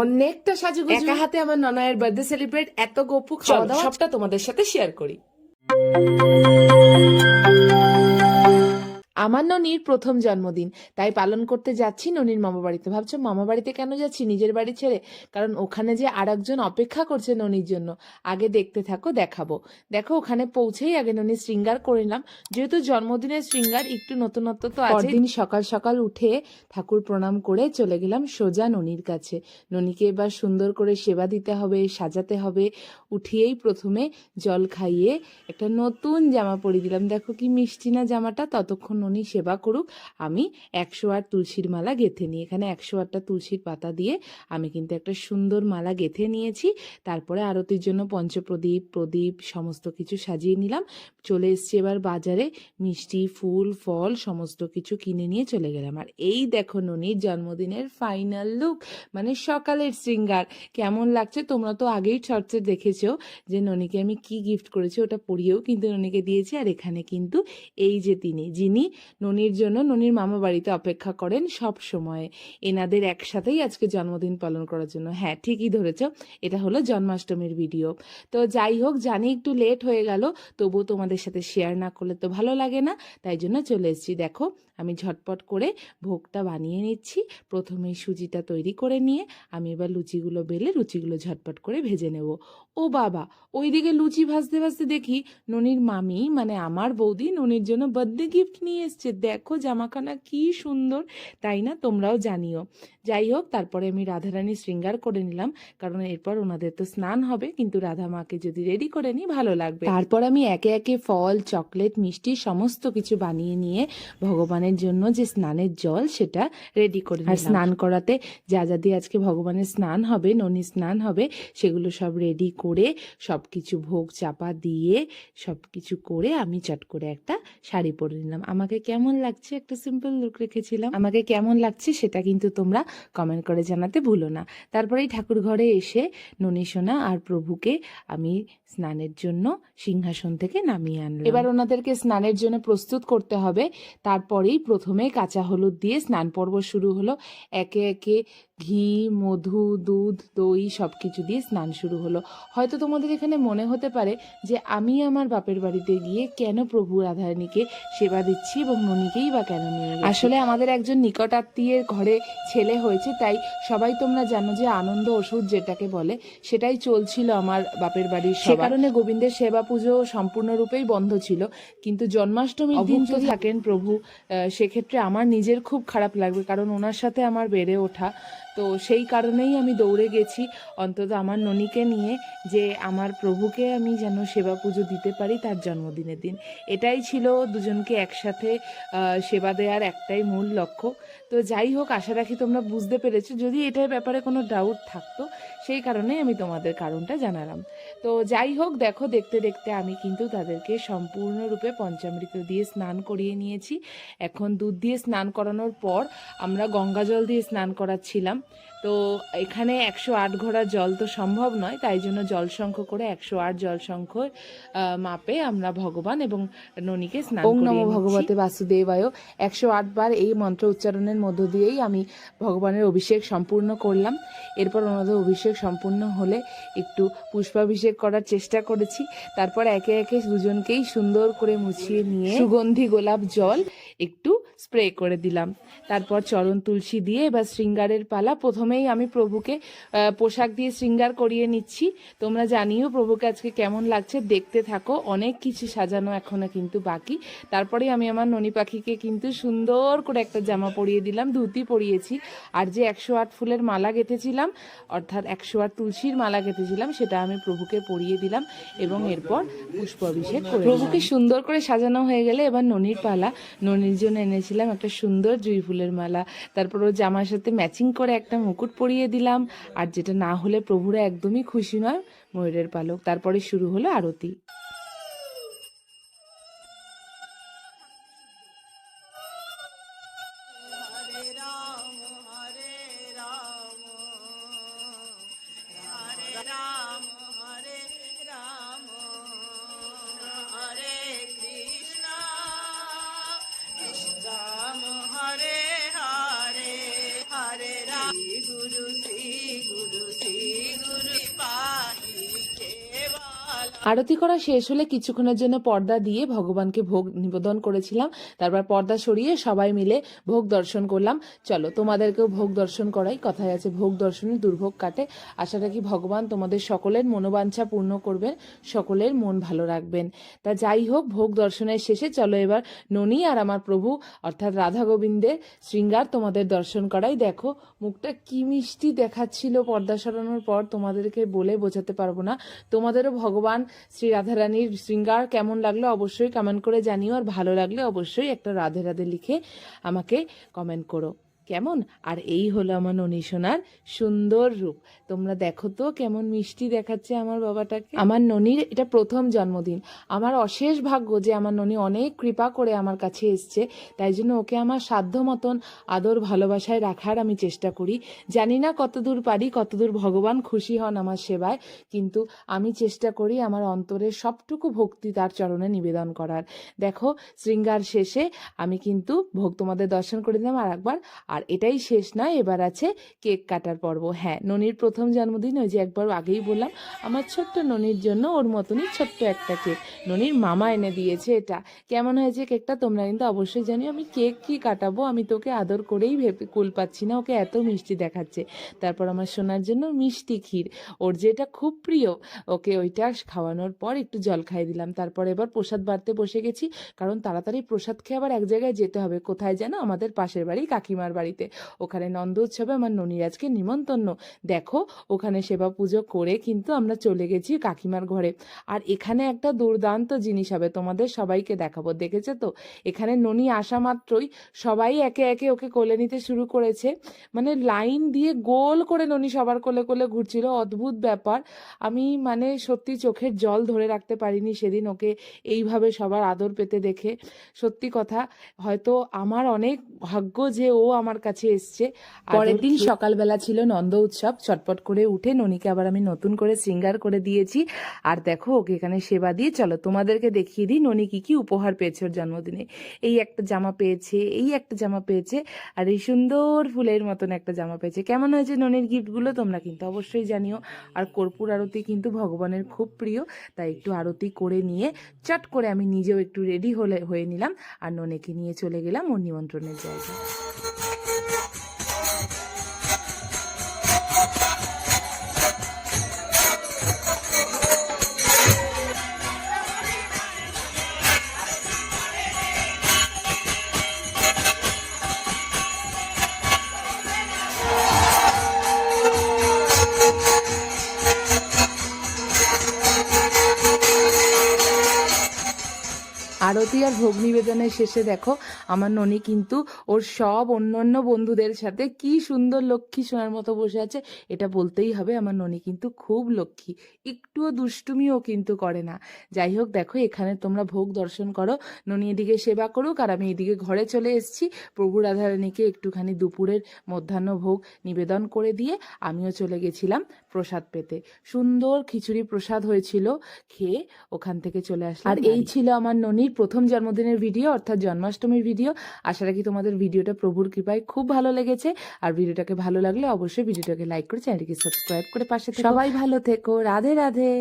অনেকটা সাজুগুজু। একা হাতে আমার ননায়ের বার্থডে সেলিব্রেট এত গপু খাওয়া দাওয়া সবটা তোমাদের সাথে শেয়ার করি। আমার ননির প্রথম জন্মদিন। তাই পালন করতে যাচ্ছি ননির মামা বাড়িতে। ভাবছ মামা বাড়িতে কেন যাচ্ছি নিজের বাড়ি ছেড়ে? কারণ ওখানে যে আর একজন অপেক্ষা করছে ননির জন্য, আগে দেখতে থাকো, দেখাবো। দেখো, ওখানে পৌঁছেই আগে ননি শৃঙ্গার করে নিলাম। যেহেতু জন্মদিনের শৃঙ্গার, একটু নতুনত্ব তো দিন সকাল সকাল উঠে ঠাকুর প্রণাম করে চলে গেলাম সোজা ননির কাছে। ননিকে এবার সুন্দর করে সেবা দিতে হবে, সাজাতে হবে। উঠিয়েই প্রথমে জল খাইয়ে একটা নতুন জামা পরিয়ে দিলাম। দেখো কি মিষ্টি না জামাটা, ততক্ষণ ননি সেবা করুক, আমি একশো আট তুলসীর মালা গেঁথে নিই। এখানে একশো আটটা তুলসীর পাতা দিয়ে আমি কিন্তু একটা সুন্দর মালা গেঁথে নিয়েছি। তারপরে আরতির জন্য পঞ্চপ্রদীপ, প্রদীপ সমস্ত কিছু সাজিয়ে নিলাম। চলে এসছি এবার বাজারে। মিষ্টি, ফুল, ফল সমস্ত কিছু কিনে নিয়ে চলে গেলাম। আর এই দেখো ননির জন্মদিনের ফাইনাল লুক মানে সকালের শৃঙ্গার। কেমন লাগছে? তোমরা তো আগেই চর্চে দেখেছ যে ননিকে আমি কি গিফট করেছি, ওটা পরিয়েও কিন্তু ননিকে দিয়েছি। আর এখানে কিন্তু এই যে তিনি, যিনি ননির জন্য ননির মামা বাড়িতে অপেক্ষা করেন সব সময়। এনাদের একসাথেই আজকে জন্মদিন পালন করার জন্য। হ্যাঁ ঠিকই ধরেছ, এটা হলো জন্মাষ্টমীর ভিডিও তো যাই হোক, জানি একটু লেট হয়ে গেল, তবুও তোমাদের সাথে শেয়ার না করলে তো ভালো লাগে না, তাই জন্য চলে এসেছি। দেখো, আমি ঝটপট করে ভোগটা বানিয়ে নিচ্ছি। প্রথমে সুজিটা তৈরি করে নিয়ে আমি এবার লুচিগুলো বেলে লুচিগুলো ঝটপট করে ভেজে নেব। ও বাবা, ওইদিকে লুচি ভাজতে ভাজতে দেখি ননির মামি মানে আমার বৌদি, ননির জন্য বার্থডে গিফট নিয়ে এসছে। দেখো জামাখানা কি সুন্দর তাই না? তোমরাও জানিও। যাই হোক তারপরে আমি রাধারানী শৃঙ্গার করে নিলাম কারণ এরপর ওনাদের তো স্নান হবে কিন্তু রাধা মাকে যদি রেডি করে নিই ভালো লাগবে। তারপর আমি একে একে ফল চকলেট মিষ্টি সমস্ত কিছু বানিয়ে নিয়ে ভগবানের জন্য যে স্নানের জল সেটা রেডি করে আর স্নান করাতে যা যা দিয়ে আজকে ভগবানের স্নান হবে ননি স্নান হবে সেগুলো সব রেডি করে সব কিছু ভোগ চাপা দিয়ে সব কিছু করে আমি চট করে একটা শাড়ি পরে নিলাম। আমাকে কেমন লাগছে একটা সিম্পল লুক রেখেছিলাম? আমাকে কেমন লাগছে সেটা কিন্তু তোমরা কমেন্ট করে জানাতে ভুলো না। তারপরেই ঠাকুর ঘরে এসে ননী সোনা আর প্রভুকে আমি স্নানের জন্য সিংহাসন থেকে নামিয়ে আনলাম। এবার ওনাদেরকে স্নানের জন্য প্রস্তুত করতে হবে। তারপরেই প্রথমে কাঁচা হলুদ দিয়ে স্নান পর্ব শুরু হলো। একে একে ঘি মধু দুধ দই সব কিছু দিয়ে স্নান শুরু হলো। হয়তো তোমাদের এখানে মনে হতে পারে যে আমি আমার বাপের বাড়িতে গিয়ে কেন প্রভু রাধারানীকে সেবা দিচ্ছি এবং ননীকেই বা কেন নিয়ে আসলে আমাদের একজন নিকট আত্মীয়ের ঘরে ছেলে হয়েছে তাই সবাই তোমরা জানো যে আনন্দ ওষুধ যেটাকে বলে সেটাই চলছিল আমার বাপের বাড়ির সে কারণে গোবিন্দের সেবা পুজো সম্পূর্ণরূপেই বন্ধ ছিল। কিন্তু জন্মাষ্টমীর দিন তো থাকেন প্রভু সেক্ষেত্রে আমার নিজের খুব খারাপ লাগবে কারণ ওনার সাথে আমার বেড়ে ওঠা তো সেই কারণেই আমি দৌড়ে গেছি। অন্তত আমার ননীকে নিয়ে যে আমার প্রভুকে আমি যেন সেবা পুজো দিতে পারি তার জন্মদিনের দিন। এটাই ছিল দুজনকে একসাথে সেবা দেওয়ার একটাই মূল লক্ষ্য। তো যাই হোক, আশা রাখি তোমরা বুঝতে পেরেছ। যদি এটার ব্যাপারে কোনো ডাউট থাকতো, সেই কারণেই আমি তোমাদের কারণটা জানালাম। তো যাই হোক, দেখো, দেখতে দেখতে আমি কিন্তু তাদেরকে সম্পূর্ণরূপে পঞ্চামৃত দিয়ে স্নান করিয়ে নিয়েছি। এখন দুধ দিয়ে স্নান করানোর পর আমরা গঙ্গা জল দিয়ে স্নান করাচ্ছিলাম। তো এখানে একশো আট ঘোড়া জল তো সম্ভব নয় তাই জন্য জলসংখ করে একশো আট জলসংখ আহ, মাপে আমরা ভগবান এবং ননীকে স্নান ওম নমো ভগবতে বাসুদেবায়। একশো আট বার এই মন্ত্র উচ্চারণের মধ্য দিয়েই আমি ভগবানের অভিষেক সম্পূর্ণ করলাম। এরপর ওনাদের অভিষেক সম্পূর্ণ হলে একটু পুষ্পাভিষেক করার চেষ্টা করেছি। তারপর একে একে দুজনকেই সুন্দর করে মুছিয়ে নিয়ে সুগন্ধি গোলাপ জল একটু স্প্রে করে দিলাম। তারপর চরণ তুলসী দিয়ে এবার শৃঙ্গারের পালা। প্রথমেই আমি প্রভুকে পোশাক দিয়ে শৃঙ্গার করিয়ে নিচ্ছি। তোমরা জানিও প্রভুকে আজকে কেমন লাগছে। দেখতে থাকো। অনেক কিছু সাজানো এখনও কিন্তু বাকি। তারপরে আমি আমার ননী পাখিকে কিন্তু সুন্দর করে একটা জামা পরিয়ে দিলাম। ধুতি পরিয়েছি। আর যে একশো আট ফুলের মালা গেঁথেছিলাম, অর্থাৎ একশো আট তুলসীর মালা গেঁথেছিলাম, সেটা আমি প্রভুকে পরিয়ে দিলাম এবং এরপর পুষ্প অভিষেক করে প্রভুকে সুন্দর করে সাজানো হয়ে গেলে এবার ননির পালা। ননির জন্য এনেছিলাম একটা সুন্দর জুঁই ফুলের মালা। তারপর ও জামার সাথে ম্যাচিং করে একটা মুকুট পরিয়ে দিলাম। আর যেটা না হলে প্রভুরা একদমই খুশি নয় ময়ূরের পালক। তারপরে শুরু হলো আরতি। আরতি করা শেষ হলে কিছুক্ষণের জন্য পর্দা দিয়ে ভগবানকে ভোগ নিবেদন করেছিলাম। তারপর পর্দা সরিয়ে সবাই মিলে ভোগ দর্শন করলাম। চলো, তোমাদেরকেও ভোগ দর্শন করাই। কথায় আছে, ভোগ দর্শনে দুর্ভোগ কাটে। আশা রাখি ভগবান তোমাদের সকলের মনোবাঞ্ছা পূর্ণ করবেন, সকলের মন ভালো রাখবেন। তা যাই হোক, ভোগ দর্শনের শেষে চলো এবার ননী আর আমার প্রভু, অর্থাৎ রাধা গোবিন্দের শৃঙ্গার তোমাদের দর্শন করাই। দেখো, মুখটা কি মিষ্টি দেখাচ্ছিল পর্দা সরানোর পর, তোমাদেরকে বলে বোঝাতে পারব না। তোমাদেরও ভগবান শ্রী রাধারানীর শৃঙ্গার কেমন লাগল অবশ্যই কমেন্ট করে জানিও, আর ভালো লাগলে অবশ্যই একটা রাধে রাধে লিখে আমাকে কমেন্ট করো। কেমন? আর এই হলো আমার ননী সোনার সুন্দর রূপ। তোমরা দেখো তো কেমন মিষ্টি দেখাচ্ছে আমার বাবাটাকে। আমার ননীর এটা প্রথম জন্মদিন। আমার অশেষ ভাগ্য যে আমার ননি অনেক কৃপা করে আমার কাছে এসছে। তাই জন্য ওকে আমার সাধ্য মতন আদর ভালোবাসায় রাখার আমি চেষ্টা করি। জানি না কতদূর পারি, কতদূর ভগবান খুশি হন আমার সেবায়, কিন্তু আমি চেষ্টা করি আমার অন্তরের সবটুকু ভক্তি তার চরণে নিবেদন করার। দেখো, শৃঙ্গার শেষে আমি কিন্তু ভোগ তোমাদের দর্শন করে দিলাম। আর একবার আর এটাই শেষ নয় এবার আছে কেক কাটার পর্ব। হ্যাঁ ননির প্রথম জন্মদিন, ওই যে একবার আগেই বললাম, আমার ছোট্ট ননির জন্য ওর মতনই ছোট্ট একটা কেক। ননির মামা এনে দিয়েছে এটা। কেমন হয়েছে কেকটা তোমরা কিন্তু অবশ্যই জানি আমি কেক কি কাটাবো, আমি তোকে আদর করেই ভেবে কুল পাচ্ছি না, ওকে এত মিষ্টি দেখাচ্ছে। তারপর আমার সোনার জন্য মিষ্টি ক্ষীর। ওর যেটা খুব প্রিয়, ওকে ওইটা খাওয়ানোর পর একটু জল খাইয়ে দিলাম। তারপর এবার প্রসাদ বাড়তে বসে গেছি, কারণ তাড়াতাড়ি প্রসাদ খেয়ে আবার এক জায়গায় যেতে হবে। কোথায় যেন আমাদের পাশের বাড়ি কাকিমার বাড়িতে। ওখানে নন্দ উৎসবে আমার ননিরাজকে নিমন্তন্ন দেখো, ওখানে সেবা পুজো করে কিন্তু আমরা চলে গেছি কাকিমার ঘরে। আর এখানে একটা দুর্দান্ত জিনিস হবে, তোমাদের সবাইকে দেখাবো। দেখেছ তো? এখানে ননি আসা মাত্রই সবাই একে একে ওকে কোলে নিতে শুরু করেছে। মানে লাইন দিয়ে গোল করে ননি সবার কোলে কোলে ঘুরছিল। অদ্ভুত ব্যাপার। আমি মানে সত্যি চোখের জল ধরে রাখতে পারিনি সেদিন ওকে এইভাবে সবার আদর পেতে দেখে। সত্যি কথা, হয়তো আমার অনেক ভাগ্য যে ও আমার কাছে এসছে। পরের দিন সকালবেলা ছিল নন্দ উৎসব। চটপট করে উঠে ননিকে আবার আমি নতুন করে সিঙ্গার করে দিয়েছি। আর দেখো ওকে এখানে সেবা দিয়ে চলো তোমাদেরকে দেখিয়ে দিই ননি কি কি উপহার পেয়েছে ওর জন্মদিনে। এই একটা জামা পেয়েছে এই একটা জামা পেয়েছে আর এই সুন্দর ফুলের মতন একটা জামা পেয়েছে। কেমন হয়েছে ননির গিফটগুলো তোমরা কিন্তু অবশ্যই জানিও। আর কর্পূর আরতি কিন্তু ভগবানের খুব প্রিয় তাই একটু আরতি করে নিয়ে চট করে আমি নিজেও একটু রেডি হলে হয়ে নিলাম। আর ননেকে নিয়ে চলে গেলাম ওর নিমন্ত্রণের জায়গায়। আরতি আর ভোগ নিবেদনের শেষে দেখো আমার ননি কিন্তু ওর সব অন্যান্য বন্ধুদের সাথে কি সুন্দর লক্ষ্মী সোনার মতো বসে আছে এটা বলতেই হবে আমার ননি কিন্তু খুব লক্ষ্মী একটুও দুষ্টুমিও কিন্তু করে না। যাই হোক দেখো এখানে তোমরা ভোগ দর্শন করো ননি এদিকে সেবা করুক আর আমি এদিকে ঘরে চলে এসেছি প্রভু রাধারানীকে একটুখানি দুপুরের মধ্যাহ্ন ভোগ নিবেদন করে দিয়ে আমিও চলে গেছিলাম প্রসাদ পেতে। সুন্দর খিচুড়ি প্রসাদ হয়েছিল খেয়ে ওখান থেকে চলে আসলাম আর এই ছিল আমার ননির প্রথম জন্মদিনের ভিডিও অর্থাৎ জন্মাষ্টমীর ভিডিও আশা রাখি তোমাদের ভিডিওটা প্রভুর কৃপায় খুব ভালো লেগেছে। আর ভিডিওটাকে ভালো লাগলে অবশ্যই ভিডিওটাকে লাইক করে চ্যানেলটিকে সাবস্ক্রাইব করে পাশে সবাই ভালো থেকো। রাধে রাধে।